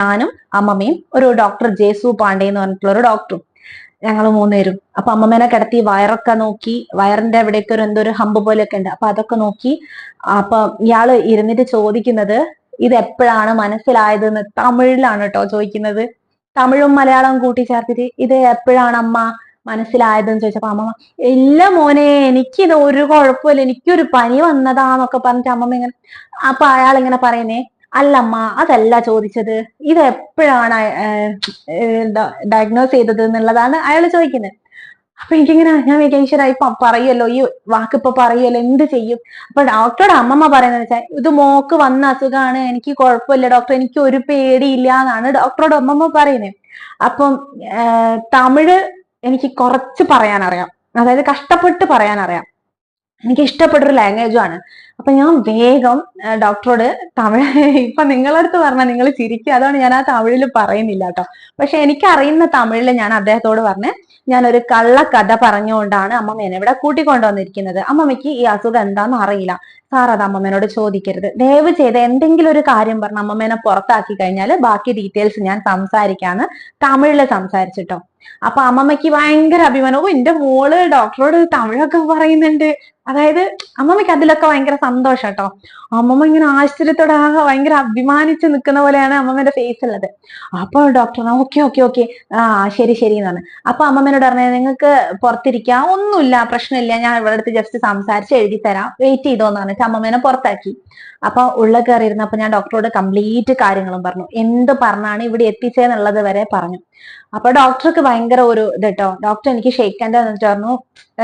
ഞാനും അമ്മമ്മയും ഒരു ഡോക്ടർ ജേസു പാണ്ഡെ എന്ന് പറഞ്ഞിട്ടുള്ള ഒരു ഡോക്ടറും ഞങ്ങൾ മൂന്നുപേരും. അപ്പൊ അമ്മമ്മേനെ കിടത്തി വയറൊക്കെ നോക്കി വയറിന്റെ അവിടെയൊക്കെ ഒരു എന്തോ ഒരു ഹമ്പ് പോലെയൊക്കെ ഉണ്ട്. അപ്പൊ അതൊക്കെ നോക്കി അപ്പൊ ഇയാൾ ഇരുന്നിട്ട് ചോദിക്കുന്നത് ഇത് എപ്പോഴാണ്? മനസ്സിലായതെന്ന് തമിഴിലാണ് കേട്ടോ ചോദിക്കുന്നത്. തമിഴും മലയാളവും കൂട്ടിച്ചേർത്തിട്ട് ഇത് എപ്പോഴാണ് അമ്മ മനസ്സിലായതെന്ന് ചോദിച്ചപ്പോ അമ്മമ്മ ഇല്ല മോനെ എനിക്കിത് ഒരു കുഴപ്പമില്ല. എനിക്കൊരു പനി വന്നതാന്നൊക്കെ പറഞ്ഞിട്ട് അമ്മമ്മ ഇങ്ങനെ അപ്പൊ അയാൾ ഇങ്ങനെ പറയുന്നേ അല്ലമ്മ അതല്ല ചോദിച്ചത്. ഇത് എപ്പോഴാണ് ഡയഗ്നോസ് ചെയ്തത് എന്നുള്ളതാണ് അയാൾ ചോദിക്കുന്നത്. അപ്പൊ എനിക്കിങ്ങനെ ഞാൻ വിചാരിച്ചാ ഇപ്പൊ പറയുമല്ലോ ഈ വാക്ക് പറയുമല്ലോ എന്ത് ചെയ്യും? അപ്പൊ ഡോക്ടറുടെ അമ്മമ്മ പറയുന്നത് വെച്ചാൽ ഇത് മോക്ക് വന്ന അസുഖമാണ് എനിക്ക് കുഴപ്പമില്ല ഡോക്ടർ എനിക്ക് ഒരു പേടിയില്ല എന്നാണ് ഡോക്ടറുടെ അമ്മമ്മ പറയുന്നത്. അപ്പം തമിഴ് എനിക്ക് കുറച്ച് പറയാനറിയാം. അതായത് കഷ്ടപ്പെട്ട് പറയാൻ അറിയാം എനിക്ക് ഇഷ്ടപ്പെട്ടൊരു ലാംഗ്വേജും ആണ്. അപ്പൊ ഞാൻ വേഗം ഡോക്ടറോട് തമിഴ് ഇപ്പൊ നിങ്ങളടുത്ത് പറഞ്ഞാൽ നിങ്ങൾ ചിരിക്കുക അതാണ് ഞാൻ ആ തമിഴിൽ പറയുന്നില്ല കേട്ടോ. പക്ഷെ എനിക്ക് അറിയുന്ന തമിഴിൽ ഞാൻ അദ്ദേഹത്തോട് പറഞ്ഞ് ഞാനൊരു കള്ളക്കഥ പറഞ്ഞുകൊണ്ടാണ് അമ്മമ്മ അമ്മമ്മേനെ ഇവിടെ കൂട്ടിക്കൊണ്ടുവന്നിരിക്കുന്നത്. അമ്മമ്മയ്ക്ക് ഈ അസുഖം എന്താണെന്ന് അറിയില്ല. സാർ അത് അമ്മമ്മേനോട് ചോദിക്കരുത്. ദയവ് ചെയ്ത് എന്തെങ്കിലും ഒരു കാര്യം പറഞ്ഞ് അമ്മമ്മേനെ പുറത്താക്കി കഴിഞ്ഞാൽ ബാക്കി ഡീറ്റെയിൽസ് ഞാൻ സംസാരിക്കാന്ന് തമിഴിൽ സംസാരിച്ചിട്ടോ. അപ്പൊ അമ്മമ്മയ്ക്ക് ഭയങ്കര അഭിമാനം. ഓ എന്റെ മോൾ ഡോക്ടറോട് തമിഴൊക്കെ പറയുന്നുണ്ട്. അതായത് അമ്മമ്മയ്ക്ക് അതിലൊക്കെ ഭയങ്കര സന്തോഷം കേട്ടോ. അമ്മമ്മ ഇങ്ങനെ ആശ്ചര്യത്തോടെ ഭയങ്കര അഭിമാനിച്ച് നിൽക്കുന്ന പോലെയാണ് അമ്മമ്മേന്റെ ഫേസ് ഉള്ളത്. അപ്പൊ ഡോക്ടർ ഓക്കെ ഓക്കെ ഓക്കെ. ആ ശരി ശരി എന്നാണ് അപ്പൊ അമ്മമ്മേനോട് പറഞ്ഞത് നിങ്ങൾക്ക് പുറത്തിരിക്കാം. ഒന്നുമില്ല പ്രശ്നമില്ല. ഞാൻ ഇവിടെ അടുത്ത് ജസ്റ്റ് സംസാരിച്ച് എഴുതി തരാം. വെയിറ്റ് ചെയ്തോന്ന് പറഞ്ഞിട്ട് അമ്മമ്മേനെ പുറത്താക്കി. അപ്പൊ ഉള്ള കയറിയിരുന്നപ്പോ ഞാൻ ഡോക്ടറോട് കംപ്ലീറ്റ് കാര്യങ്ങളും പറഞ്ഞു. എന്ത് പറഞ്ഞാണ് ഇവിടെ എത്തിച്ചേന്നുള്ളത് വരെ പറഞ്ഞു. അപ്പൊ ഡോക്ടർക്ക് ഭയങ്കര ഒരു ഇത് കേട്ടോ ഡോക്ടർ എനിക്ക് ഷെയ്ക്കാന്റെ എന്നിട്ട് പറഞ്ഞു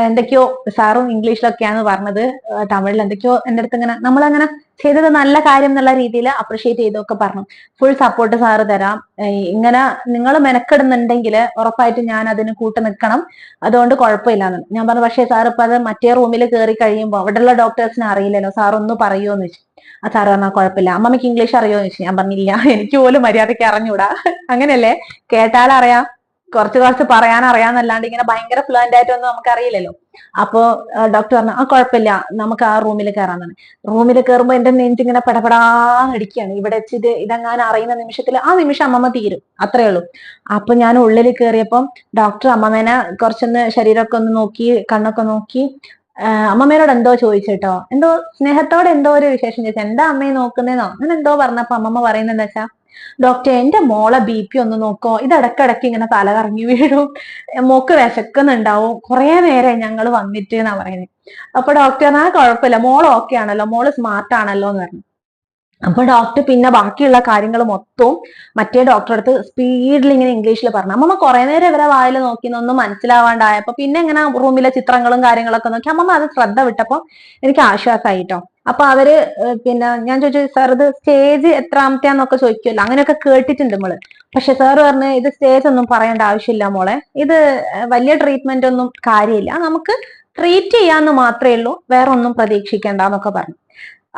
എന്തൊക്കെയോ സാറും ഇംഗ്ലീഷിലൊക്കെയാണ് പറഞ്ഞത്. തമിഴിൽ എന്തൊക്കെയോ എന്റെ അടുത്ത് ഇങ്ങനെ നമ്മളങ്ങനെ ചെയ്തത് നല്ല കാര്യം എന്നുള്ള രീതിയിൽ അപ്രിഷിയേറ്റ് ചെയ്തൊക്കെ പറഞ്ഞു. ഫുൾ സപ്പോർട്ട് സാറ് തരാം. ഇങ്ങനെ നിങ്ങൾ മെനക്കെടുന്നുണ്ടെങ്കിൽ ഉറപ്പായിട്ട് ഞാൻ അതിന് കൂട്ട് നിൽക്കണം. അതുകൊണ്ട് കുഴപ്പമില്ലാന്ന് ഞാൻ പറഞ്ഞു പക്ഷേ സാർ ഇപ്പൊ അത് മറ്റേ റൂമിൽ കയറി കഴിയുമ്പോൾ അവിടെയുള്ള ഡോക്ടേഴ്സിനെ അറിയില്ലല്ലോ. സാർ ഒന്ന് പറയുമോന്ന് ചോദിച്ചു ആ സാറ് പറഞ്ഞാൽ കുഴപ്പമില്ല. അമ്മമ്മയ്ക്ക് ഇംഗ്ലീഷ് അറിയുമോ ചോദിച്ചു. ഞാൻ പറഞ്ഞില്ല. എനിക്ക് പോലും മര്യാദയ്ക്ക് അറിഞ്ഞൂടാ. അങ്ങനെയല്ലേ? കേട്ടാലറിയാം കുറച്ച് കുറച്ച് പറയാൻ അറിയാന്നല്ലാണ്ട് ഇങ്ങനെ ഭയങ്കര ഫ്ലുവന്റ് ആയിട്ടൊന്നും നമുക്ക് അറിയില്ലല്ലോ അപ്പോ ഡോക്ടർ പറഞ്ഞു ആ കുഴപ്പമില്ല. നമുക്ക് ആ റൂമിൽ കയറാൻ തന്നെ റൂമിൽ കയറുമ്പോ എന്റെ നെഞ്ചിങ്ങനെ പടപടാന്നടിക്കുകയാണ് ഇവിടെ വെച്ചിട്ട് ഇതെങ്ങാൻ അറിയുന്ന നിമിഷത്തിൽ ആ നിമിഷം അമ്മമ്മ തീരും. അത്രേ ഉള്ളൂ. അപ്പൊ ഞാൻ ഉള്ളിൽ കയറിയപ്പം ഡോക്ടർ അമ്മമ്മേനെ കുറച്ചൊന്ന് ശരീരമൊക്കെ ഒന്ന് നോക്കി കണ്ണൊക്കെ നോക്കി അമ്മമ്മേനോട് എന്തോ ചോദിച്ചിട്ടോ. എന്തോ സ്നേഹത്തോടെ എന്തോ ഒരു വിശേഷം ചോദിച്ചു. എന്താ അമ്മയെ നോക്കുന്നേന്നോ? അങ്ങനെ എന്തോ പറഞ്ഞപ്പോ അമ്മമ്മ പറയുന്നത് വെച്ചാ ഡോക്ടർ എന്റെ മോളെ ബി പി ഒന്ന് നോക്കോ. ഇത് ഇടക്കിടക്ക് ഇങ്ങനെ തല കറങ്ങി വീഴും. മോക്ക് വിശക്കുന്നുണ്ടാവും. കുറെ നേരം ഞങ്ങൾ വന്നിട്ട് എന്നാ പറയുന്നത് അപ്പൊ ഡോക്ടർ ആ കുഴപ്പമില്ല. മോൾ ഓക്കെ ആണല്ലോ. മോൾ സ്മാർട്ട് ആണല്ലോ എന്ന് പറഞ്ഞു. അപ്പൊ ഡോക്ടർ പിന്നെ ബാക്കിയുള്ള കാര്യങ്ങൾ മൊത്തവും മറ്റേ ഡോക്ടറെ അടുത്ത് സ്പീഡിൽ ഇങ്ങനെ ഇംഗ്ലീഷിൽ പറഞ്ഞു. അമ്മമ്മ കുറെ നേരം ഇവരെ വായിൽ നോക്കിന്നൊന്നും മനസ്സിലാവാണ്ടായപ്പോ പിന്നെ ഇങ്ങനെ റൂമിലെ ചിത്രങ്ങളും കാര്യങ്ങളൊക്കെ നോക്കി അമ്മമ്മ അത് ശ്രദ്ധ വിട്ടപ്പോ എനിക്ക് ആശ്വാസമായി ട്ടോ. അപ്പൊ അവർ പിന്നെ ഞാൻ ചോദിച്ചു സാർ ഇത് സ്റ്റേജ് എത്രാമത്തെയാന്നൊക്കെ ചോദിക്കുമല്ലോ അങ്ങനെയൊക്കെ കേട്ടിട്ടുണ്ട് നമ്മൾ പക്ഷെ സാർ പറഞ്ഞു ഇത് സ്റ്റേജ് ഒന്നും പറയേണ്ട ആവശ്യമില്ല മോളെ. ഇത് വലിയ ട്രീറ്റ്മെന്റ് ഒന്നും കാര്യമില്ല. നമുക്ക് ട്രീറ്റ് ചെയ്യാന്ന് മാത്രമേ ഉള്ളൂ. വേറെ ഒന്നും പ്രതീക്ഷിക്കേണ്ട എന്നൊക്കെ പറഞ്ഞു.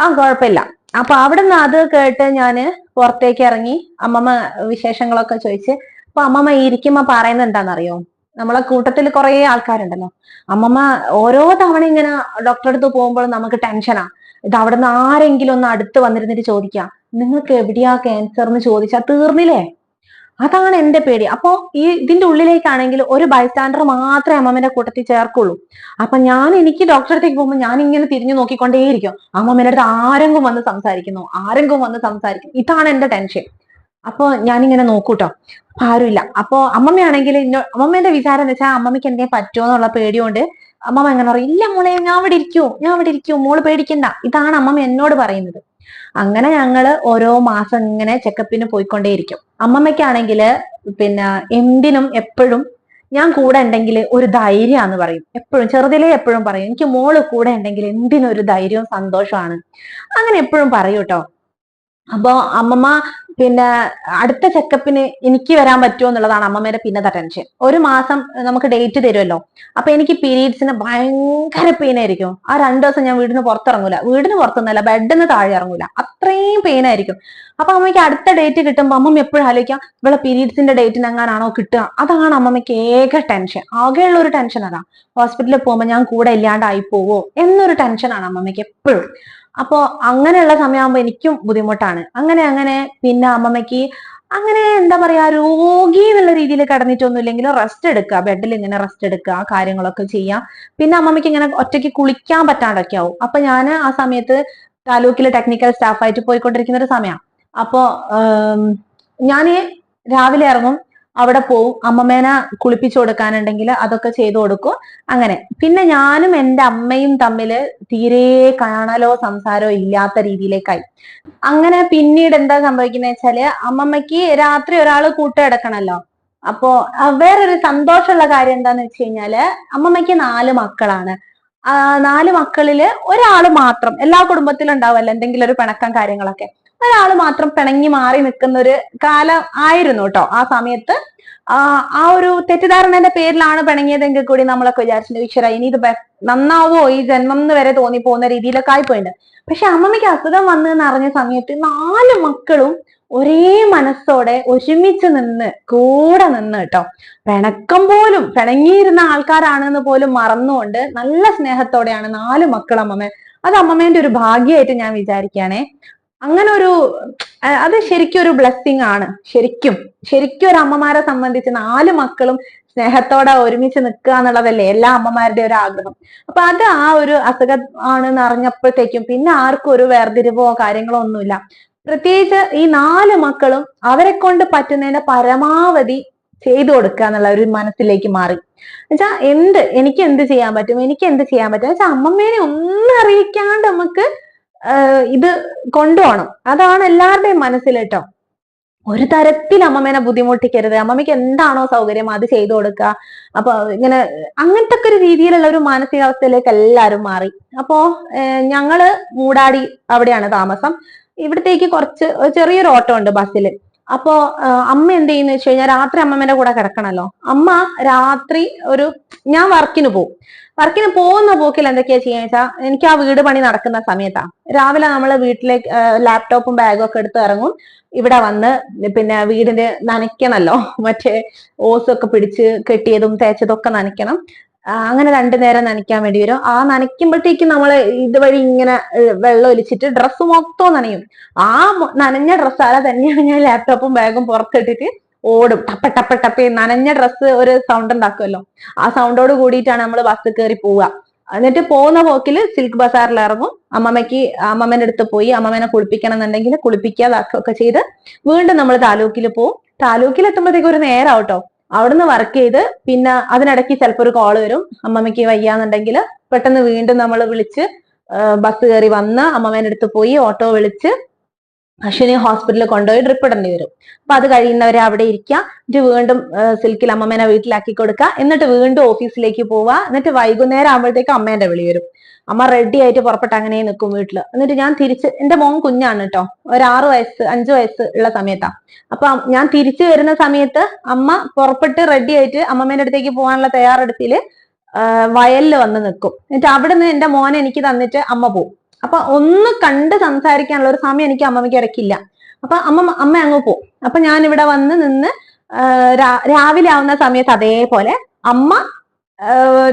ആ കുഴപ്പമില്ല. അപ്പൊ അവിടുന്ന് അത് കേട്ട് ഞാൻ പുറത്തേക്ക് ഇറങ്ങി അമ്മമ്മ വിശേഷങ്ങളൊക്കെ ചോദിച്ച് അപ്പൊ അമ്മമ്മ ഇരിക്കുമ്പോ പറയുന്നത് എന്താണെന്നറിയോ? നമ്മളെ കൂട്ടത്തിൽ കുറെ ആൾക്കാരുണ്ടല്ലോ. അമ്മമ്മ ഓരോ തവണ ഇങ്ങനെ ഡോക്ടറെ അടുത്ത് പോകുമ്പോൾ നമുക്ക് ടെൻഷനാ ഇത് അവിടുന്ന് ആരെങ്കിലും ഒന്ന് അടുത്ത് വന്നിരുന്നിട്ട് ചോദിക്കാം. നിങ്ങൾക്ക് എവിടെയാ ക്യാൻസർ എന്ന് ചോദിച്ചാൽ തീർന്നില്ലേ? അതാണ് എന്റെ പേടി. അപ്പോ ഈ ഇതിന്റെ ഉള്ളിലേക്കാണെങ്കിൽ ഒരു ബൈസ്റ്റാൻഡർ മാത്രമേ അമ്മമ്മന്റെ കൂട്ടത്തിൽ ചേർക്കുള്ളൂ. അപ്പൊ ഞാൻ എനിക്ക് ഡോക്ടറെ അടുത്തേക്ക് പോകുമ്പോൾ ഞാൻ ഇങ്ങനെ തിരിഞ്ഞു നോക്കിക്കൊണ്ടേയിരിക്കും. അമ്മമ്മേന്റെ അടുത്ത് ആരെങ്കിലും വന്ന് സംസാരിക്കുന്നു ആരെങ്കിലും വന്ന് സംസാരിക്കും ഇതാണ് എന്റെ ടെൻഷൻ അപ്പൊ ഞാനിങ്ങനെ നോക്കൂട്ടോ. അപ്പൊ ആരുമില്ല. അപ്പൊ അമ്മമ്മയാണെങ്കിൽ അമ്മമ്മേന്റെ വിചാരം എന്ന് വെച്ചാൽ അമ്മമ്മയ്ക്ക് എന്തേ പറ്റുമോ എന്നുള്ള പേടിയോണ്ട് അമ്മമ്മ എങ്ങനെ പറയും ഇല്ല മോളെ ഞാൻ അവിടെ ഇരിക്കൂ ഞാൻ അവിടെ ഇരിക്കൂ മോൾ പേടിക്കണ്ട. ഇതാണ് അമ്മമ്മ എന്നോട് പറയുന്നത്. അങ്ങനെ ഞങ്ങൾ ഓരോ മാസം ഇങ്ങനെ ചെക്കപ്പിന് പോയിക്കൊണ്ടേയിരിക്കും. അമ്മമ്മയ്ക്കാണെങ്കിൽ പിന്നെ എന്തിനും എപ്പോഴും ഞാൻ കൂടെ ഉണ്ടെങ്കിൽ ഒരു ധൈര്യമാന്ന് പറയും. എപ്പോഴും ചെറുതിലേ എപ്പോഴും പറയും എനിക്ക് മോൾ കൂടെ ഉണ്ടെങ്കിൽ എന്തിനൊരു ധൈര്യവും സന്തോഷമാണ് അങ്ങനെ എപ്പോഴും പറയൂ കേട്ടോ അപ്പൊ അമ്മമ്മ പിന്നെ അടുത്ത ചെക്കപ്പിന് എനിക്ക് വരാൻ പറ്റുമോ എന്നുള്ളതാണ് അമ്മമ്മയുടെ പിന്നെ ടെൻഷൻ ഒരു മാസം നമുക്ക് ഡേറ്റ് തരുമല്ലോ. അപ്പൊ എനിക്ക് പീരീഡ്സിന് ഭയങ്കര പെയിൻ ആയിരിക്കും. ആ രണ്ടു ദിവസം ഞാൻ വീടിന് പുറത്തിറങ്ങൂല. വീടിന് പുറത്തൊന്നുമല്ല ബെഡിന് താഴെ ഇറങ്ങൂല. അത്രയും പെയിൻ ആയിരിക്കും. അപ്പൊ അമ്മയ്ക്ക് അടുത്ത ഡേറ്റ് കിട്ടുമ്പോൾ അമ്മമ്മ എപ്പോഴും ആലോചിക്കാം ഇവിടെ പീരീഡ്സിന്റെ ഡേറ്റിന് എങ്ങാനാണോ കിട്ടുക. അതാണ് അമ്മമ്മയ്ക്ക് ഏക ടെൻഷൻ ആകെയുള്ള ഒരു ടെൻഷൻ അതാ ഹോസ്പിറ്റലിൽ പോകുമ്പോൾ ഞാൻ കൂടെ ഇല്ലാണ്ടായി പോവോ എന്നൊരു ടെൻഷനാണ് അമ്മമ്മയ്ക്ക് എപ്പോഴും. അപ്പോ അങ്ങനെയുള്ള സമയമാകുമ്പോൾ എനിക്കും ബുദ്ധിമുട്ടാണ്. അങ്ങനെ അങ്ങനെ പിന്നെ അമ്മമ്മയ്ക്ക് അങ്ങനെ എന്താ പറയാ രോഗി എന്നുള്ള രീതിയിൽ കിടന്നിട്ടൊന്നും റെസ്റ്റ് എടുക്കുക. ബെഡിൽ ഇങ്ങനെ റെസ്റ്റ് എടുക്കുക ആ കാര്യങ്ങളൊക്കെ ചെയ്യാം പിന്നെ അമ്മമ്മയ്ക്ക് ഇങ്ങനെ ഒറ്റയ്ക്ക് കുളിക്കാൻ പറ്റാണ്ടൊക്കെ ആവും. അപ്പൊ ഞാൻ ആ സമയത്ത് താലൂക്കിലെ ടെക്നിക്കൽ സ്റ്റാഫായിട്ട് പോയിക്കൊണ്ടിരിക്കുന്ന ഒരു സമയമാണ് അപ്പോ ഞാൻ രാവിലെ ഇറങ്ങും. അവിടെ പോവും. അമ്മമേന കുളിപ്പിച്ചു കൊടുക്കാനുണ്ടെങ്കിൽ അതൊക്കെ ചെയ്തു കൊടുക്കും. അങ്ങനെ. പിന്നെ ഞാനും എന്റെ അമ്മയും തമ്മിൽ തീരെ കാണലോ സംസാരമോ ഇല്ലാത്ത രീതിയിലേക്കായി. അങ്ങനെ പിന്നീട് എന്താ സംഭവിക്കുന്നത് വെച്ചാൽ അമ്മമ്മയ്ക്ക് രാത്രി ഒരാൾ കൂട്ടുകിടക്കണല്ലോ അപ്പോ വേറൊരു സന്തോഷമുള്ള കാര്യം എന്താന്ന് വെച്ച് കഴിഞ്ഞാൽ അമ്മമ്മയ്ക്ക് നാല് മക്കളാണ്. നാല് മക്കളിൽ ഒരാൾ മാത്രം. എല്ലാ കുടുംബത്തിലും ഉണ്ടാവുമല്ലോ എന്തെങ്കിലും ഒരു പിണക്കം കാര്യങ്ങളൊക്കെ. ഒരാൾ മാത്രം പിണങ്ങി മാറി നിൽക്കുന്ന ഒരു കാലം ആയിരുന്നു കേട്ടോ ആ സമയത്ത് ആ ഒരു തെറ്റിദ്ധാരണന്റെ പേരിലാണ് പിണങ്ങിയതെങ്കിൽ കൂടി നമ്മളൊക്കെ വിചാരിച്ചിട്ടുണ്ട് ഈശ്വര ഇനി ഇത് നന്നാവോ? ഈ ജന്മം എന്ന് വരെ തോന്നി പോകുന്ന രീതിയിലൊക്കെ ആയിപ്പോയിട്ടുണ്ട് പക്ഷെ അമ്മമ്മയ്ക്ക് അസുഖം വന്നു എന്ന് അറിഞ്ഞ സമയത്ത് നാല് മക്കളും ഒരേ മനസ്സോടെ ഒരുമിച്ച് നിന്ന് കൂടെ നിന്ന് കേട്ടോ പിണക്കം പോലും പിണങ്ങിയിരുന്ന ആൾക്കാരാണെന്ന് പോലും മറന്നുകൊണ്ട് നല്ല സ്നേഹത്തോടെയാണ് നാല് മക്കൾ അമ്മമ്മ. അത് അമ്മമ്മേന്റെ ഒരു ഭാഗ്യമായിട്ട് ഞാൻ വിചാരിക്കുകയാണേ. അങ്ങനെ ഒരു അത് ശരിക്കും ഒരു ബ്ലെസ്സിങ് ആണ്. ശരിക്കും. ശരിക്കും ഒരു അമ്മമാരെ സംബന്ധിച്ച് നാല് മക്കളും സ്നേഹത്തോടെ ഒരുമിച്ച് നിൽക്കുക എന്നുള്ളതല്ലേ എല്ലാ അമ്മമാരുടെയും ഒരു ആഗ്രഹം. അപ്പൊ അത് ആ ഒരു അസുഖം ആണെന്ന് അറിഞ്ഞപ്പോഴത്തേക്കും പിന്നെ ആർക്കും ഒരു വേർതിരിവോ കാര്യങ്ങളോ ഒന്നുമില്ല. പ്രത്യേകിച്ച് ഈ നാല് മക്കളും അവരെ കൊണ്ട് പറ്റുന്നതിന്റെ പരമാവധി ചെയ്തു കൊടുക്കുക എന്നുള്ള ഒരു മനസ്സിലേക്ക് മാറി. എന്നുവെച്ചാ എന്ത് എനിക്ക് എന്ത് ചെയ്യാൻ പറ്റും? എനിക്ക് എന്ത് ചെയ്യാൻ പറ്റും? എന്നുവെച്ചാൽ അമ്മമ്മേനെ ഒന്നും അറിയിക്കാണ്ട് നമുക്ക് ഇത് കൊണ്ടുപോകണം. അതാണ് എല്ലാവരുടെയും മനസ്സിൽ കേട്ടോ ഒരു തരത്തിൽ അമ്മമ്മേനെ ബുദ്ധിമുട്ടിക്കരുത്. അമ്മമ്മയ്ക്ക് എന്താണോ സൗകര്യം അത് ചെയ്തു കൊടുക്കുക. അപ്പൊ ഇങ്ങനെ അങ്ങനത്തെ ഒക്കെ ഒരു രീതിയിലുള്ള ഒരു മാനസികാവസ്ഥയിലേക്ക് എല്ലാവരും മാറി. അപ്പോ ഞങ്ങൾ മൂടാടി അവിടെയാണ് താമസം. ഇവിടത്തേക്ക് കുറച്ച് ചെറിയൊരു ഓട്ടോ ഉണ്ട് ബസ്സിൽ. അപ്പോ അമ്മ എന്ത് ചെയ്യുന്ന വെച്ച് കഴിഞ്ഞാൽ രാത്രി അമ്മമ്മേന്റെ കൂടെ കിടക്കണല്ലോ. അമ്മ രാത്രി ഒരു ഞാൻ വർക്കിന് പോകും. വർക്കിന് പോകുന്ന പോക്കിൽ എന്തൊക്കെയാ ചെയ്യാന്ന് വെച്ചാൽ എനിക്ക് ആ വീട് പണി നടക്കുന്ന സമയത്താ. രാവിലെ നമ്മൾ വീട്ടിലേക്ക് ലാപ്ടോപ്പും ബാഗും ഒക്കെ എടുത്ത് ഇറങ്ങും. ഇവിടെ വന്ന് പിന്നെ വീടിന്റെ നനയ്ക്കണല്ലോ. മറ്റേ ഓസൊക്കെ പിടിച്ച് കെട്ടിയതും തേച്ചതും ഒക്കെ നനയ്ക്കണം. അങ്ങനെ രണ്ടു നേരം നനയ്ക്കാൻ വേണ്ടി വരും. ആ നനയ്ക്കുമ്പോഴത്തേക്കും നമ്മൾ ഇതുവഴി ഇങ്ങനെ വെള്ളം ഒലിച്ചിട്ട് ഡ്രസ്സ് മൊത്തം നനയും. ആ നനഞ്ഞ ഡ്രസ്സാല തന്നെയാണ് ഞാൻ ലാപ്ടോപ്പും ബാഗും പുറത്തിട്ടിട്ട് ഓടും. ടപ്പ ടപ്പ ടപ്പ നനഞ്ഞ ഡ്രസ്സ് ഒരു സൗണ്ട് ഉണ്ടാക്കുമല്ലോ ആ സൗണ്ടോട് കൂടിയിട്ടാണ് നമ്മൾ ബസ് കയറി പോവുക. എന്നിട്ട് പോകുന്ന പോക്കിൽ സിൽക്ക് ബസാറിൽ ഇറങ്ങും അമ്മമ്മയ്ക്ക് അമ്മമ്മേന്റെ അടുത്ത് പോയി അമ്മമ്മേനെ കുളിപ്പിക്കണം എന്നുണ്ടെങ്കിൽ കുളിപ്പിക്കുക അതൊക്കെ ചെയ്ത് വീണ്ടും നമ്മൾ താലൂക്കിൽ പോവും. താലൂക്കിൽ എത്തുമ്പോഴത്തേക്ക് ഒരു നേരം ആവട്ടോ അവിടുന്ന് വർക്ക് ചെയ്ത് പിന്നെ അതിനിടയ്ക്ക് ചിലപ്പോൾ ഒരു കോൾ വരും. അമ്മമ്മയ്ക്ക് വയ്യാന്നുണ്ടെങ്കിൽ പെട്ടെന്ന് വീണ്ടും നമ്മൾ വിളിച്ച് ബസ് കയറി വന്ന് അമ്മമ്മേന്റെ അടുത്ത് പോയി ഓട്ടോ വിളിച്ച് അശ്വിനി ഹോസ്പിറ്റലിൽ കൊണ്ടുപോയി ഡ്രിപ്പ് ഇടേണ്ടി വരും. അപ്പൊ അത് കഴിയുന്നവരെ അവിടെ ഇരിക്കുക. എന്നിട്ട് വീണ്ടും സിൽക്കിൽ അമ്മമ്മേനെ വീട്ടിലാക്കി കൊടുക്കുക. എന്നിട്ട് വീണ്ടും ഓഫീസിലേക്ക് പോവുക. എന്നിട്ട് വൈകുന്നേരം ആകുമ്പോഴത്തേക്ക് അമ്മേന്റെ വിളി വരും. അമ്മ റെഡി ആയിട്ട് പുറപ്പെട്ട് അങ്ങനെ നിൽക്കും വീട്ടിൽ എന്നിട്ട് ഞാൻ തിരിച്ച് എന്റെ മോൻ കുഞ്ഞാണ് കേട്ടോ ഒരു ആറ് വയസ്സ് അഞ്ചു വയസ്സ് ഉള്ള സമയത്താ. അപ്പൊ ഞാൻ തിരിച്ചു വരുന്ന സമയത്ത് അമ്മ പുറപ്പെട്ട് റെഡി ആയിട്ട് അമ്മമ്മേന്റെ അടുത്തേക്ക് പോകാനുള്ള തയ്യാറെടുപ്പിൽ വയലിൽ വന്ന് നിൽക്കും. എന്നിട്ട് അവിടെ നിന്ന് എന്റെ മോനെ എനിക്ക് തന്നിട്ട് അമ്മ പോവും. അപ്പൊ ഒന്ന് കണ്ട് സംസാരിക്കാനുള്ള ഒരു സമയം എനിക്ക് അമ്മമ്മയ്ക്ക് ഇടയ്ക്കില്ല. അപ്പൊ അമ്മ അമ്മ അങ്ങ് പോകും അപ്പൊ ഞാൻ ഇവിടെ വന്ന് നിന്ന് രാവിലെ ആവുന്ന സമയത്ത് അതേപോലെ അമ്മ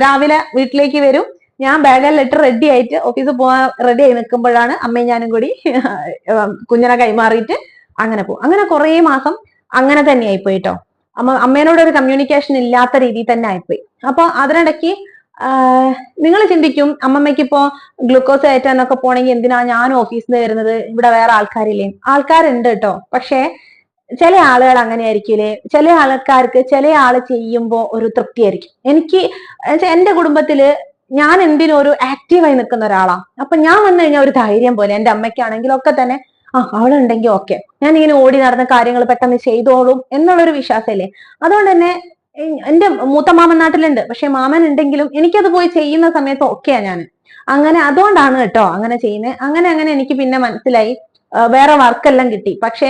രാവിലെ വീട്ടിലേക്ക് വരും. ഞാൻ ബാഗിൽ ലെറ്റർ റെഡി ആയിട്ട് ഓഫീസിൽ പോകാൻ റെഡി ആയി നിൽക്കുമ്പോഴാണ് അമ്മയും ഞാനും കൂടി കുഞ്ഞിനെ കൈമാറിയിട്ട് അങ്ങനെ പോകും അങ്ങനെ കുറേ മാസം അങ്ങനെ തന്നെ ആയിപ്പോയിട്ടോ അമ്മ അമ്മേനോട് ഒരു കമ്മ്യൂണിക്കേഷൻ ഇല്ലാത്ത രീതിയിൽ തന്നെ ആയിപ്പോയി. അപ്പൊ അതിനിടയ്ക്ക് നിങ്ങൾ ചിന്തിക്കും അമ്മമ്മയ്ക്ക് ഇപ്പോ ഗ്ലൂക്കോസ് കയറ്റാനൊക്കെ പോണെങ്കിൽ എന്തിനാ ഞാൻ ഓഫീസിൽ നിന്ന് വരുന്നത്? ഇവിടെ വേറെ ആൾക്കാരില്ലേ? ആൾക്കാരുണ്ട് കേട്ടോ. പക്ഷേ ചില ആളുകൾ അങ്ങനെ ആയിരിക്കില്ലേ ചില ആൾക്കാർക്ക് ചില ആൾ ചെയ്യുമ്പോൾ ഒരു തൃപ്തിയായിരിക്കും. എനിക്ക് എന്റെ കുടുംബത്തിൽ ഞാൻ എന്തിനും ഒരു ആക്റ്റീവായി നിൽക്കുന്ന ഒരാളാ. അപ്പൊ ഞാൻ വന്നു കഴിഞ്ഞാൽ ഒരു ധൈര്യം പോലെ. എന്റെ അമ്മയ്ക്കാണെങ്കിലും ഒക്കെ തന്നെ ആ അവളുണ്ടെങ്കിൽ ഓക്കെ ഞാൻ ഇങ്ങനെ ഓടി നടന്ന കാര്യങ്ങൾ പെട്ടെന്ന് ചെയ്തോളും എന്നുള്ളൊരു വിശ്വാസമല്ലേ? അതുകൊണ്ട് തന്നെ എന്റെ മൂത്ത മാമൻ നാട്ടിലുണ്ട്. പക്ഷെ മാമൻ ഉണ്ടെങ്കിലും എനിക്കത് പോയി ചെയ്യുന്ന സമയത്ത് ഒക്കെയാ ഞാൻ. അങ്ങനെ അതുകൊണ്ടാണ് കേട്ടോ അങ്ങനെ ചെയ്യുന്നത് അങ്ങനെ അങ്ങനെ എനിക്ക് പിന്നെ മനസ്സിലായി. വേറെ വർക്കെല്ലാം കിട്ടി. പക്ഷെ